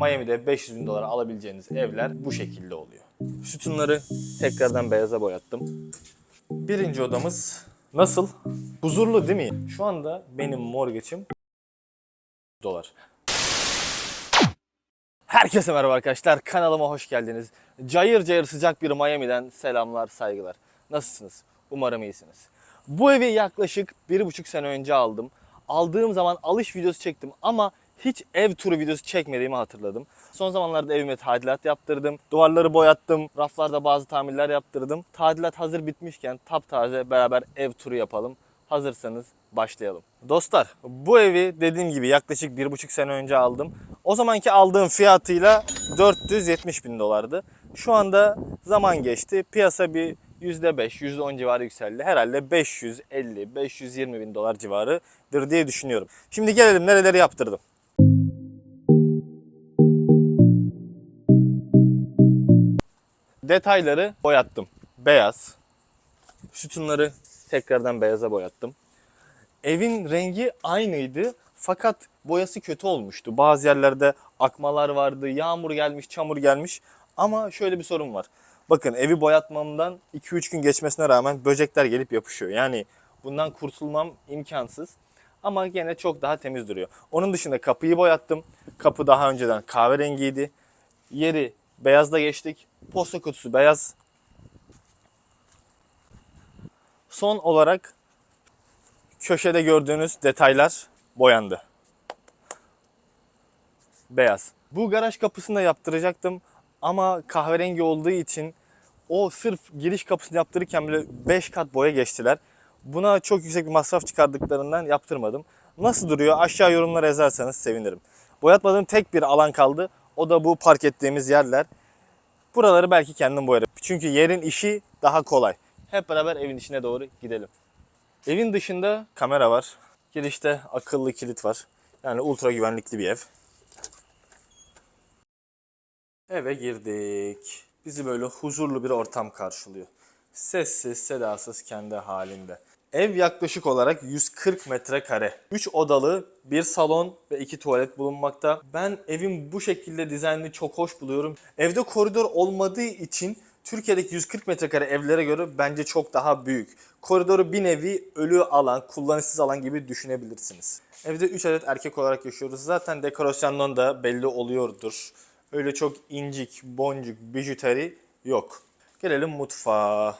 Miami'de 500 bin dolara alabileceğiniz evler bu şekilde oluyor. Sütunları tekrardan beyaza boyattım. Birinci odamız nasıl? Huzurlu değil mi? Şu anda benim mortgage'im dolar. Herkese merhaba arkadaşlar. Kanalıma hoş geldiniz. Cayır cayır sıcak bir Miami'den selamlar, saygılar. Nasılsınız? Umarım iyisiniz. Bu evi yaklaşık bir buçuk sene önce aldım. Aldığım zaman alış videosu çektim ama hiç ev turu videosu çekmediğimi hatırladım. Son zamanlarda evime tadilat yaptırdım. Duvarları boyattım. Raflarda bazı tamirler yaptırdım. Tadilat hazır bitmişken taptaze beraber ev turu yapalım. Hazırsanız başlayalım. Dostlar bu evi dediğim gibi yaklaşık bir buçuk sene önce aldım. O zamanki aldığım fiyatıyla 470 bin dolardı. Şu anda zaman geçti. Piyasa bir %5, %10 civarı yükseldi. Herhalde 550, 520 bin dolar civarıdır diye düşünüyorum. Şimdi gelelim nereleri yaptırdım. Detayları boyattım. Beyaz. Sütunları tekrardan beyaza boyattım. Evin rengi aynıydı fakat boyası kötü olmuştu. Bazı yerlerde akmalar vardı, yağmur gelmiş, çamur gelmiş. Ama şöyle bir sorun var. Bakın evi boyatmamdan 2-3 gün geçmesine rağmen böcekler gelip yapışıyor. Yani bundan kurtulmam imkansız. Ama gene çok daha temiz duruyor. Onun dışında kapıyı boyattım. Kapı daha önceden kahverengiydi. Yeri beyazla geçtik. Posta kutusu beyaz. Son olarak köşede gördüğünüz detaylar boyandı. Beyaz. Bu garaj kapısını da yaptıracaktım ama kahverengi olduğu için o sırf giriş kapısını yaptırırken bile 5 kat boya geçtiler. Buna çok yüksek bir masraf çıkardıklarından yaptırmadım. Nasıl duruyor? Aşağı yorumlara yazarsanız sevinirim. Boyatmadığım tek bir alan kaldı. O da bu park ettiğimiz yerler. Buraları belki kendim boyarım. Çünkü yerin işi daha kolay. Hep beraber evin içine doğru gidelim. Evin dışında kamera var. Girişte akıllı kilit var. Yani ultra güvenlikli bir ev. Eve girdik. Bizi böyle huzurlu bir ortam karşılıyor. Sessiz, sedasız kendi halinde. Ev yaklaşık olarak 140 metrekare. 3 odalı, bir salon ve 2 tuvalet bulunmakta. Ben evin bu şekilde dizaynını çok hoş buluyorum. Evde koridor olmadığı için Türkiye'deki 140 metrekare evlere göre bence çok daha büyük. Koridoru bir nevi ölü alan, kullanışsız alan gibi düşünebilirsiniz. Evde 3 adet erkek olarak yaşıyoruz. Zaten dekorasyondan da belli oluyordur. Öyle çok incik, boncuk, bijuteri yok. Gelelim mutfağa.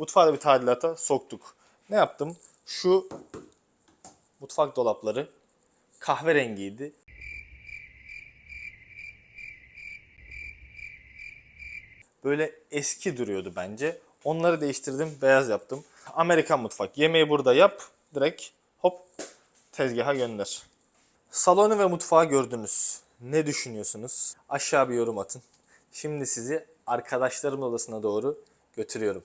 Mutfağı da bir tadilata soktuk. Ne yaptım? Şu mutfak dolapları kahverengiydi. Böyle eski duruyordu bence. Onları değiştirdim, beyaz yaptım. Amerikan mutfak. Yemeği burada yap, direkt hop tezgaha gönder. Salonu ve mutfağı gördünüz. Ne düşünüyorsunuz? Aşağı bir yorum atın. Şimdi sizi arkadaşlarımın odasına doğru götürüyorum.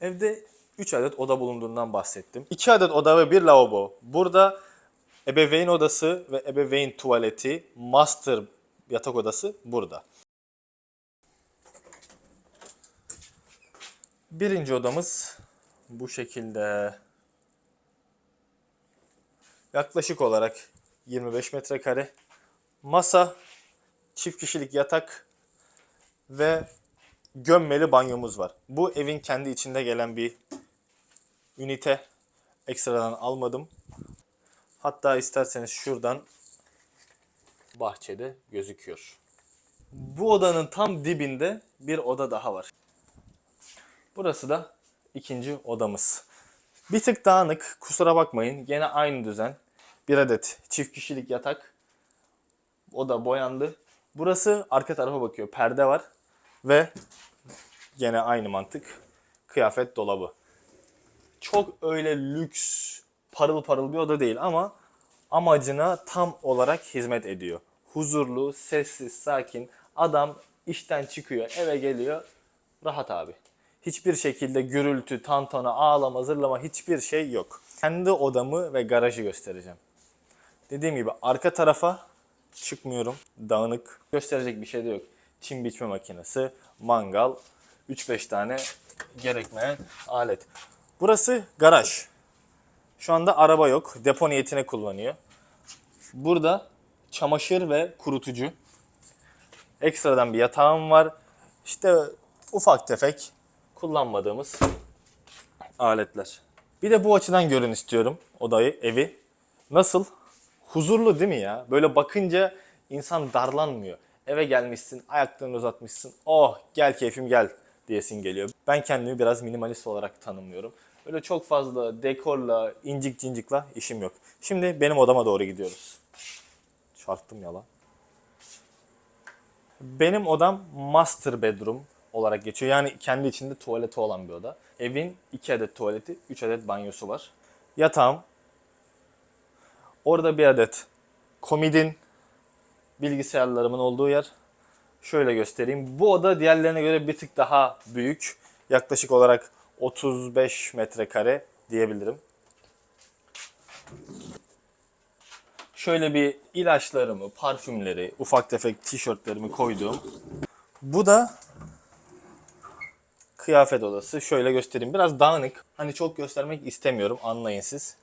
Evde 3 adet oda bulunduğundan bahsettim. 2 adet oda ve bir lavabo. Burada ebeveyn odası ve ebeveyn tuvaleti, master yatak odası burada. Birinci odamız bu şekilde. Yaklaşık olarak 25 metrekare. Masa, çift kişilik yatak ve gömmeli banyomuz var. Bu evin kendi içinde gelen bir ünite. Ekstradan almadım. Hatta isterseniz şuradan bahçede gözüküyor. Bu odanın tam dibinde bir oda daha var. Burası da ikinci odamız. Bir tık dağınık, kusura bakmayın. Gene aynı düzen. Bir adet çift kişilik yatak. O da boyandı. Burası arka tarafa bakıyor. Perde var. Ve gene aynı mantık. Kıyafet dolabı. Çok öyle lüks, parıl parıl bir oda değil ama amacına tam olarak hizmet ediyor. Huzurlu, sessiz, sakin. Adam işten çıkıyor, eve geliyor. Rahat abi. Hiçbir şekilde gürültü, tantana, ağlama, zırlama hiçbir şey yok. Kendi odamı ve garajı göstereceğim. Dediğim gibi arka tarafa çıkmıyorum. Dağınık. Gösterecek bir şey de yok. Çim biçme makinesi, mangal, 3-5 tane gerekmeyen alet. Burası garaj. Şu anda araba yok. Depo niyetine kullanıyor. Burada çamaşır ve kurutucu. Ekstradan bir yatağım var. İşte ufak tefek kullanmadığımız aletler. Bir de bu açıdan görün istiyorum odayı, evi. Nasıl? Huzurlu değil mi ya? Böyle bakınca insan darlanmıyor. Eve gelmişsin, ayaklarını uzatmışsın. Oh gel keyfim gel diyesin geliyor. Ben kendimi biraz minimalist olarak tanımlıyorum. Böyle çok fazla dekorla, incik cincikla işim yok. Şimdi benim odama doğru gidiyoruz. Çarptım yalan. Benim odam master bedroom olarak geçiyor. Yani kendi içinde tuvaleti olan bir oda. Evin 2 adet tuvaleti, 3 adet banyosu var. Yatağım. Orada bir adet komodin, bilgisayarlarımın olduğu yer. Şöyle göstereyim. Bu oda diğerlerine göre bir tık daha büyük. Yaklaşık olarak 35 metrekare diyebilirim. Şöyle bir ilaçlarımı, parfümleri, ufak tefek tişörtlerimi koyduğum. Bu da kıyafet odası. Şöyle göstereyim. Biraz dağınık. Hani çok göstermek istemiyorum. Anlayın siz.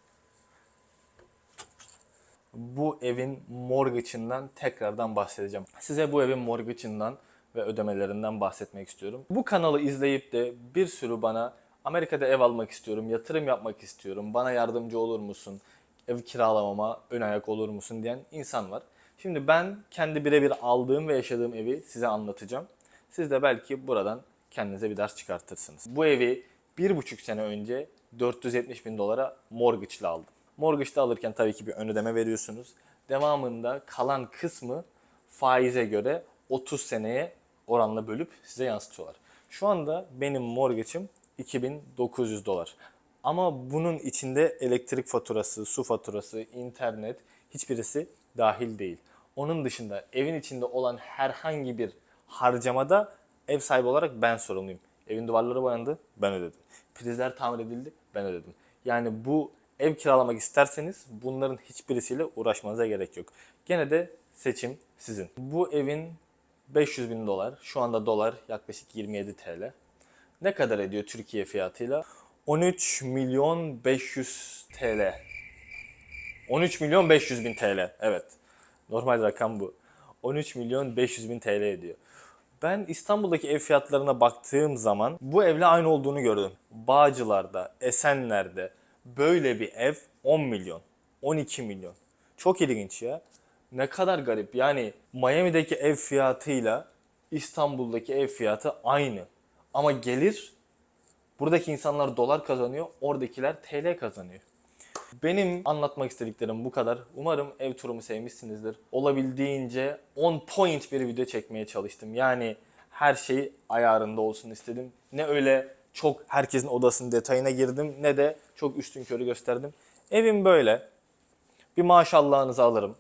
Bu evin mortgage'ından tekrardan bahsedeceğim. Size bu evin mortgage'ından ve ödemelerinden bahsetmek istiyorum. Bu kanalı izleyip de bir sürü bana Amerika'da ev almak istiyorum, yatırım yapmak istiyorum, bana yardımcı olur musun, ev kiralamama ön ayak olur musun diyen insan var. Şimdi ben kendi birebir aldığım ve yaşadığım evi size anlatacağım. Siz de belki buradan kendinize bir ders çıkartırsınız. Bu evi bir buçuk sene önce 470 bin dolara mortgage'la aldım. Mortgage'da alırken tabii ki bir ön ödeme veriyorsunuz. Devamında kalan kısmı faize göre 30 seneye oranla bölüp size yansıtıyorlar. Şu anda benim mortgage'im 2900 dolar. Ama bunun içinde elektrik faturası, su faturası, internet hiçbirisi dahil değil. Onun dışında evin içinde olan herhangi bir harcamada ev sahibi olarak ben sorumluyum. Evin duvarları boyandı, ben ödedim. Prizler tamir edildi, ben ödedim. Yani bu ev kiralamak isterseniz bunların hiçbirisiyle uğraşmanıza gerek yok. Gene de seçim sizin. Bu evin 500 bin dolar, şu anda dolar yaklaşık 27 TL. Ne kadar ediyor Türkiye fiyatıyla? 13 milyon 500 TL. 13 milyon 500 bin TL. Evet. Normal rakam bu. 13 milyon 500 bin TL ediyor. Ben İstanbul'daki ev fiyatlarına baktığım zaman bu evle aynı olduğunu gördüm. Bağcılar'da, Esenler'de böyle bir ev 10 milyon, 12 milyon. Çok ilginç ya. Ne kadar garip. Yani Miami'deki ev fiyatıyla İstanbul'daki ev fiyatı aynı. Ama gelir buradaki insanlar dolar kazanıyor, oradakiler TL kazanıyor. Benim anlatmak istediklerim bu kadar. Umarım ev turumu sevmişsinizdir. Olabildiğince on point bir video çekmeye çalıştım. Yani her şey ayarında olsun istedim. Ne öyle çok herkesin odasının detayına girdim ne de çok üstün körü gösterdim. Evim böyle. Bir maşallahınızı alırım.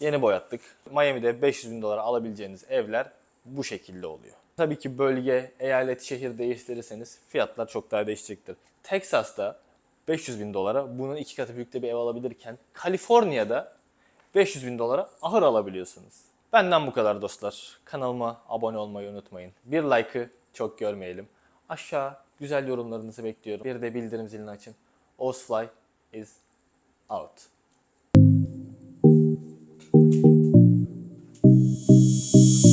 Yeni boyattık. Miami'de 500 bin dolara alabileceğiniz evler bu şekilde oluyor. Tabii ki bölge, eyalet, şehir değiştirirseniz fiyatlar çok daha değişecektir. Texas'ta 500 bin dolara bunun iki katı büyükte bir ev alabilirken Kaliforniya'da 500 bin dolara ahır alabiliyorsunuz. Benden bu kadar dostlar. Kanalıma abone olmayı unutmayın. Bir like'ı çok görmeyelim. Aşağı güzel yorumlarınızı bekliyorum. Bir de bildirim zilini açın. Ozfly is out.